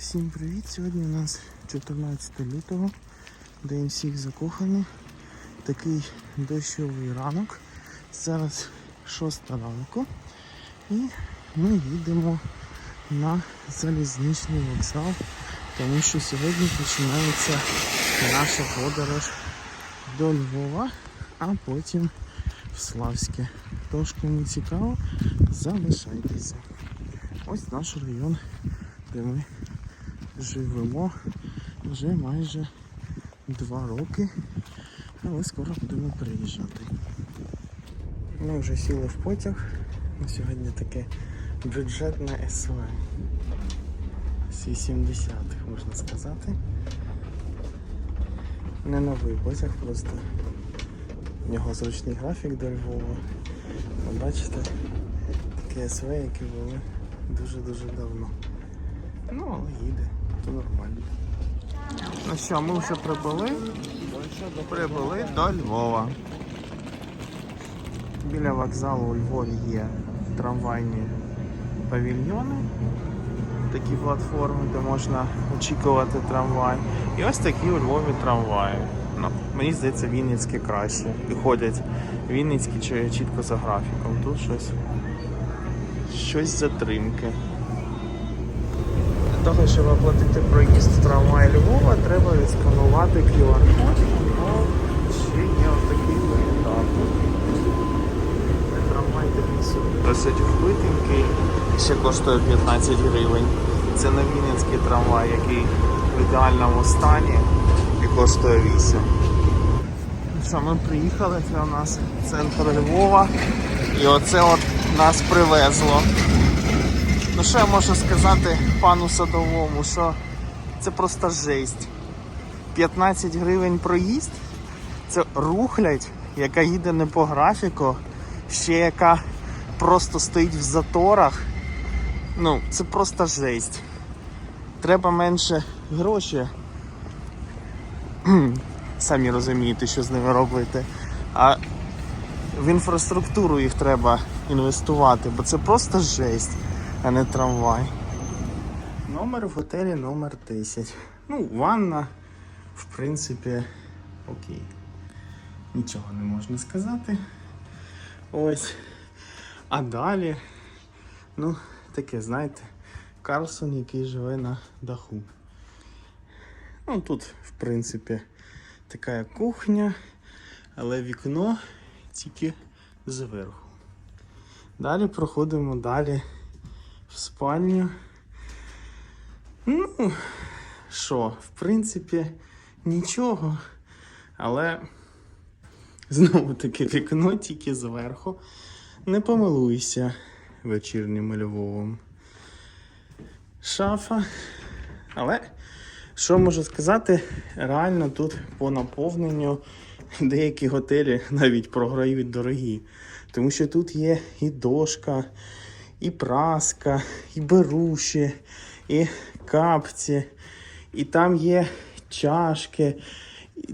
Всім привіт! Сьогодні у нас 14 лютого, день всіх закоханих. Такий дощовий ранок. Зараз 6 ранку. І ми їдемо на залізничний вокзал, тому що сьогодні починається наша подорож до Львова, а потім в Славське. Тож, кому цікаво, залишайтеся. Ось наш район, де ми живемо вже майже два роки, але скоро будемо приїжджати. Ми вже сіли в потяг. На сьогодні таке бюджетне СВ. З 80-х, можна сказати. Не новий потяг, просто в нього зручний графік до Львова. Ви бачите, таке СВ, яке було дуже-дуже давно. Ну, але їде, то нормально. Ну що, ми вже прибули. Прибули до Львова. Біля вокзалу у Львові є трамвайні павільйони, такі платформи, де можна очікувати трамвай. І ось такі у Львові трамваї. Ну, мені здається, Вінницькі краще. І ходять Вінницькі чітко за графіком. Тут щось, щось затримки. Того, щоб оплатити проїзд в трамвай Львова, треба відсканувати QR-код, ще є отакий варіант. Трамвай собі досить вбитенький, ще коштує 15 гривень. Це не Вінницький трамвай, який в ідеальному стані і коштує 8. Ну Що, ми приїхали, це у нас центр Львова. І оце от нас привезло. Ну що я можу сказати пану садовому, що це просто жесть. 15 гривень проїзд, це рухлядь, яка їде не по графіку, ще яка просто стоїть в заторах. Ну, це просто жесть. Треба менше гроші. Самі розумієте, що з ними робити. А в інфраструктуру їх треба інвестувати, бо це просто жесть а не трамвай. Номер в готелі номер 10. Ну, ванна, в принципі, окей. Нічого не можна сказати. Ось. А далі, ну, таке, знаєте, Карлсон, який живе на даху. Ну, тут, в принципі, така кухня, але вікно тільки зверху. Далі проходимо далі в спальню. Ну, що, в принципі, нічого. Але знову таки вікно тільки зверху. Не помилуйся вечірнім Львовом. Шафа. Але, що можу сказати, реально тут по наповненню деякі готелі навіть програють дорогі. Тому що тут є і дошка, і праска, і беруші, і капці, і там є чашки,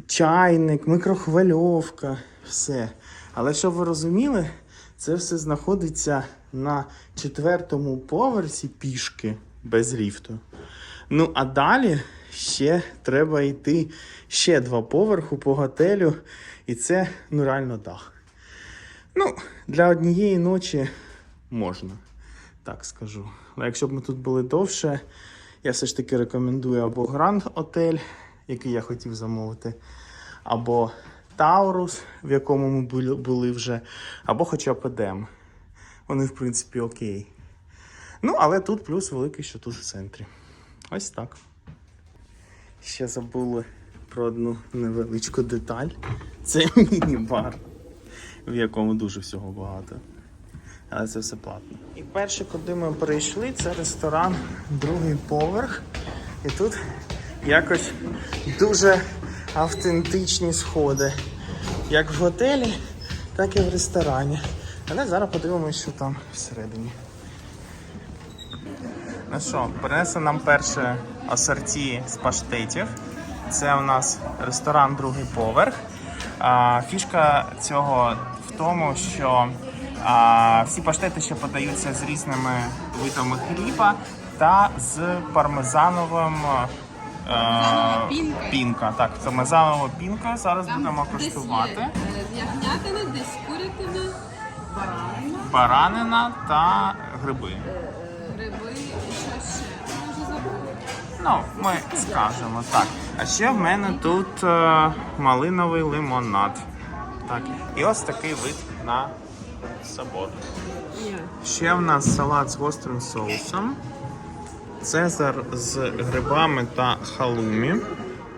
чайник, микрохвильовка, все. Але щоб ви розуміли, це все знаходиться на четвертому поверсі пішки без ліфту. Ну, а далі ще треба йти ще два поверху по готелю, і це ну реально дах. Ну, для однієї ночі можна, так скажу. Але якщо б ми тут були довше, я все ж таки рекомендую або Гранд Отель, який я хотів замовити, або Таурус, в якому ми були- вже, або хоча б Едем. Вони, в принципі, окей. Ну, але тут плюс великий, що тут в центрі. Ось так. Ще забули про одну невеличку деталь. Це міні-бар в якому дуже всього багато. Але це все платно. І перше, куди ми прийшли, це ресторан, другий поверх. І тут якось дуже автентичні сходи. Як в готелі, так і в ресторані. Але зараз подивимося, що там всередині. Ну що, принесли нам перше асорті з паштетів. Це у нас ресторан другий поверх. Фішка цього в тому, що а, всі паштети ще подаються з різними видами хліба. та з пармезановим е, пінка. пінка. Так, пармезанова пінка. Зараз будемо десь є коштувати. е, ягнятина, десь курятина, баранина, Баранина та гриби. гриби і що ще. Ми вже забули. Ну, ми скажемо так. А ще в мене тут е, малиновий лимонад. Так, і ось такий вид на Ні. Ще в нас салат з гострим соусом. Цезар з грибами та халумі.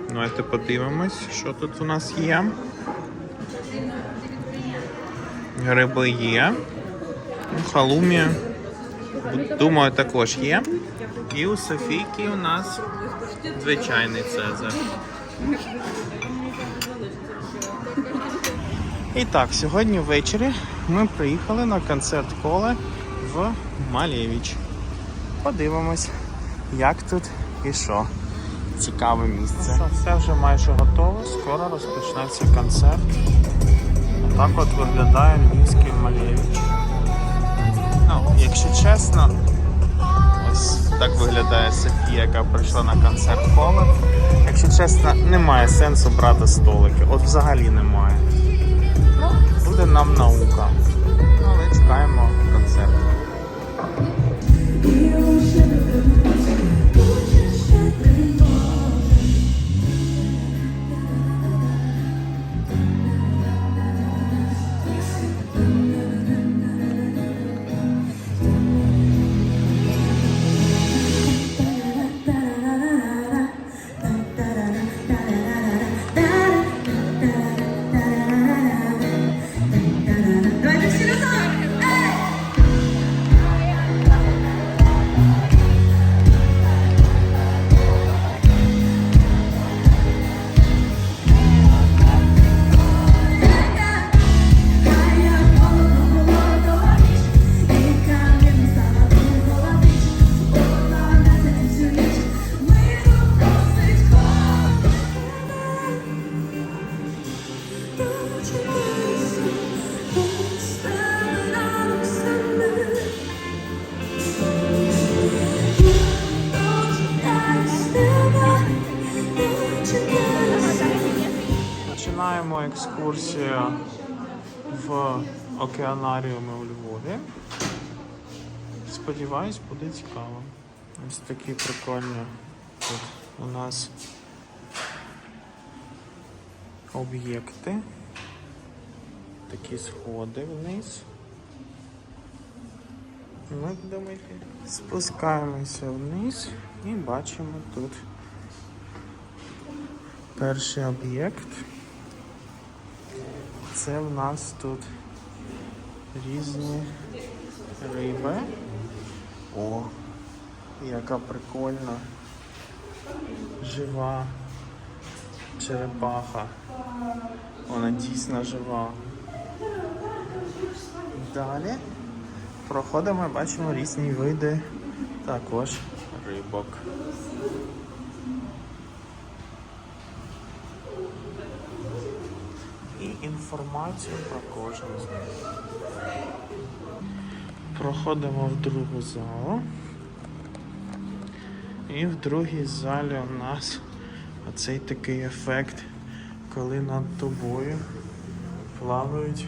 Давайте подивимось, що тут у нас є. Гриби є. Ну, Халумі, думаю, також є. І у Софійки у нас звичайний Цезар. І так, сьогодні ввечері ми приїхали на концерт коле в Малєвіч. Подивимось, як тут і що. Цікаве місце. Все вже майже готово, скоро розпочнеться концерт. Так от виглядає львівський Малєвіч. Ну, якщо чесно, ось так виглядає Софія, яка прийшла на концерт коле. Якщо чесно, немає сенсу брати столики. От взагалі немає. Буде нам наука. Але чекаємо концерт. Екскурсію в океанаріумі у Львові. Сподіваюсь, буде цікаво. Ось такі прикольні тут у нас об'єкти. Такі сходи вниз. Ми будемо йти. Спускаємося вниз і бачимо тут перший об'єкт. Це в нас тут різні риби. О, яка прикольна. Жива черепаха. Вона дійсно жива. Далі проходимо бачимо різні види також рибок. Інформацію про кожну з них. Проходимо в другу залу. І в другій залі у нас оцей такий ефект, коли над тобою плавають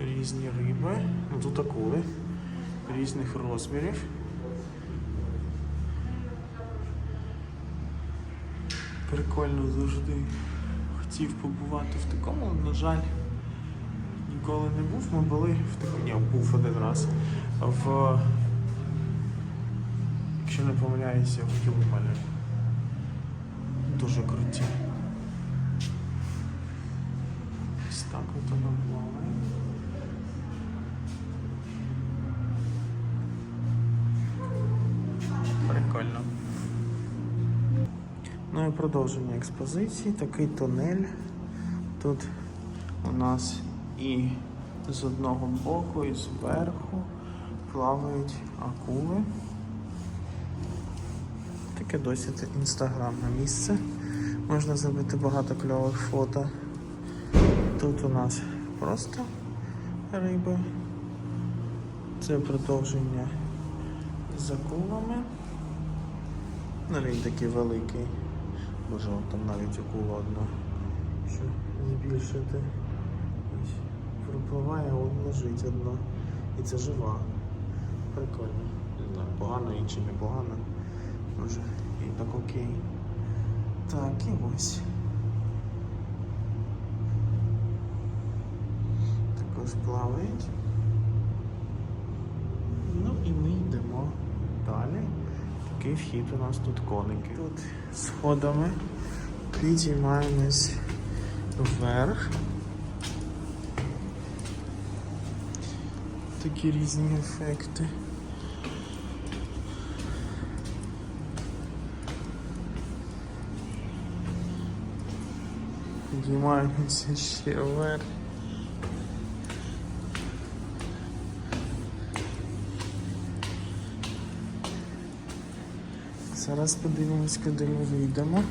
різні риби, ну тут акули різних розмірів. Прикольно завжди хотів побувати в такому, на жаль, ніколи не був. Ми були в такому, ні, був один раз в, якщо не помиляюся, в Юмалі. Дуже круті. Продовження експозиції. Такий тунель. Тут у нас і з одного боку, і зверху плавають акули. Таке досить інстаграмне місце. Можна зробити багато кльових фото. Тут у нас просто риби. Це продовження з акулами. Ну він такий великий. Може он там навіть акула одна. Що збільшити. Пропливає, а лежить одна. І це жива. Прикольно. Не знаю, погано і чи не погано. Може і так окей. Так, і ось. Також плавають. Ну і ми йдемо далі. Такий вхід у нас тут коники. Тут сходами підіймаємось вверх. Такі різні ефекти. Підіймаємося ще вверх. Зараз подивимось, куди ми вийдемо.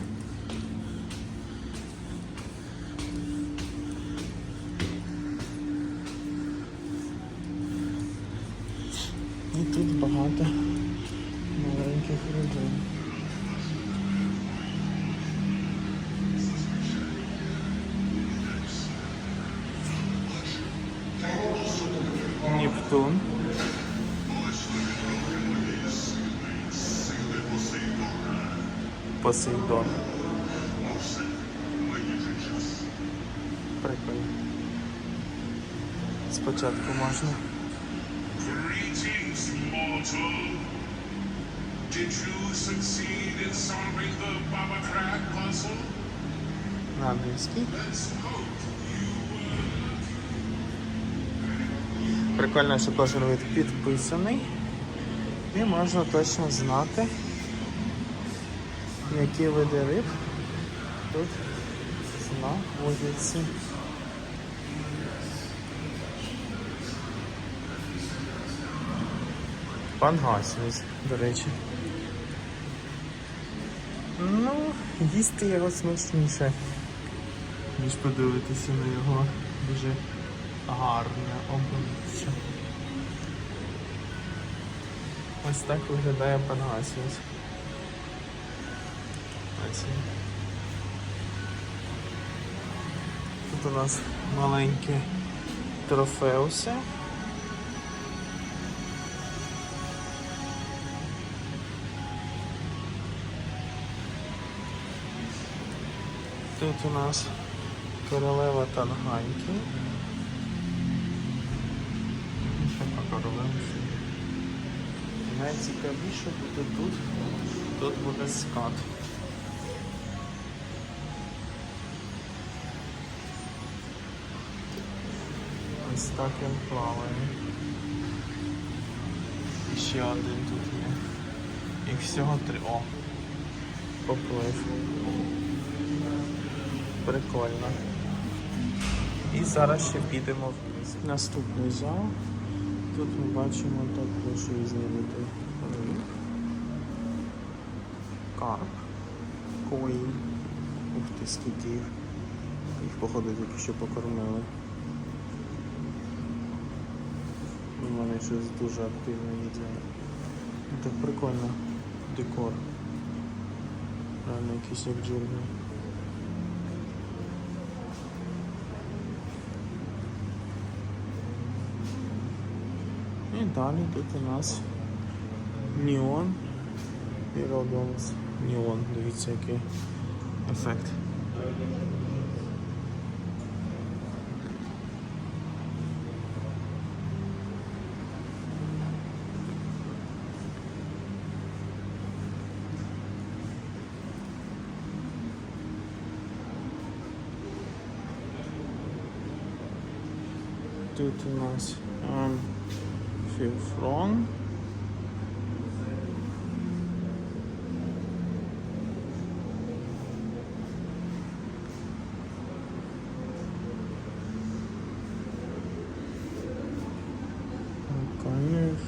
І тут багато маленьких рибин. Нептун. Посейдон. Прикольно. Спочатку можна. На англійській. Прикольно, що кожен вид підписаний. І можна точно знати, які види риб тут знаходяться. Пангасіус, до речі. Ну, їсти його смачніше, ніж подивитися на його дуже гарне обличчя. Ось так виглядає пангасіус. Ось. Тут у нас маленькі трофеуси. Тут у нас королева Танганьки. Ще по королевці. Найцікавіше буде тут. Тут буде скат. Так він плаває. І ще один тут є. Їх всього три. О! Поплив. Прикольно. І зараз ще підемо вниз. Наступний зал. Тут ми бачимо також різні види риб. Карп, кої. Ух ти, скільки їх. Їх, походу, тільки що покормили. І Вони щось дуже активно їдять. Ну, Так прикольно. Декор. Реально якийсь як джунгли. І далі тут у нас Неон і Родонс. Неон, дивіться який ефект. Тут у нас ем,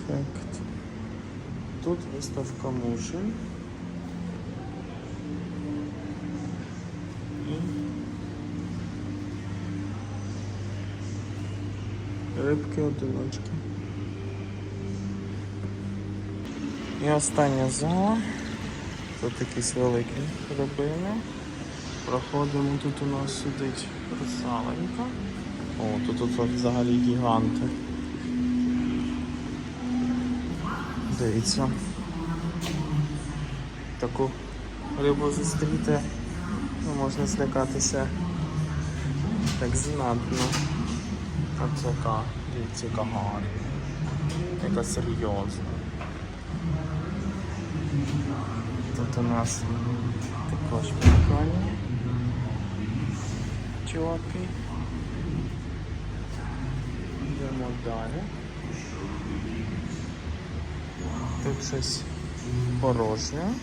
ефект. Тут виставка мушель. Рибки одиночки. І остання зала. Тут якісь великі рибини. Проходимо, тут у нас сидить русаленька. О, тут, тут взагалі гіганти. Дивіться. Таку рибу зустріти, ну, можна злякатися так знатно. От яка, дивіться, яка. Яка серйозна. Тут у нас також прикольні чуваки. Йдемо далі. Тут щось порожнє.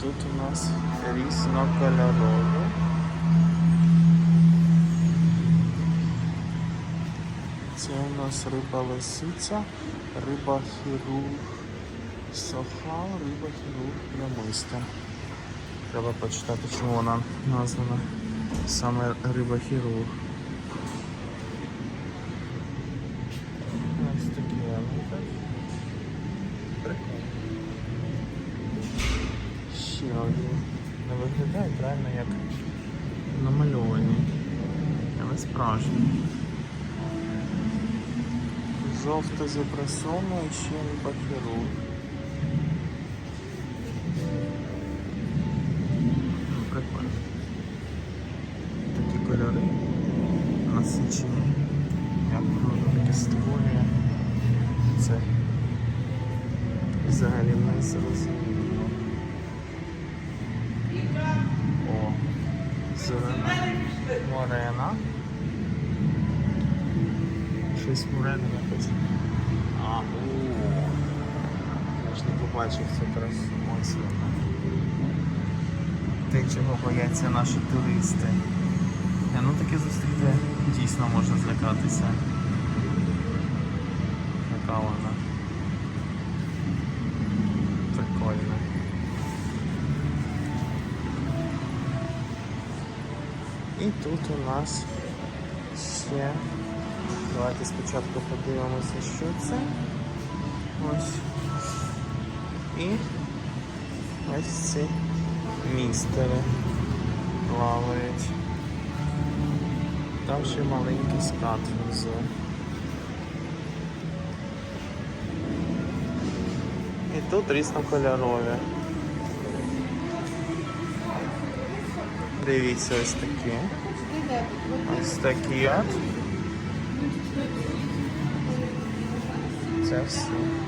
Тут у нас різнокольорове. Нас риба лисиця, риба хірург, сохал, риба хірург прямиста. Треба почитати, чому вона названа саме риба хірург. Ось такі. Прикольно. Не виглядають реально як намальовані. Але справжні. Жовто запресовано і ще риба хірург. Ну, Прикольно. Такі кольори насичені. Як воно таке створює. Це взагалі не зрозуміло. О, зелена морена. Щось морене якось. А, о. Я ж не побачив цю красу. Ось вона. Те, чого бояться наші туристи. Е, Ну таке зустріти дійсно можна злякатися. Яка вона. Прикольна. І тут у нас ще. Давайте спочатку подивимося, що це. Ось. І ось ці містери плавають. Там ще маленький скат внизу. І тут різнокольорові. Дивіться ось такі. Ось такі от. Це все.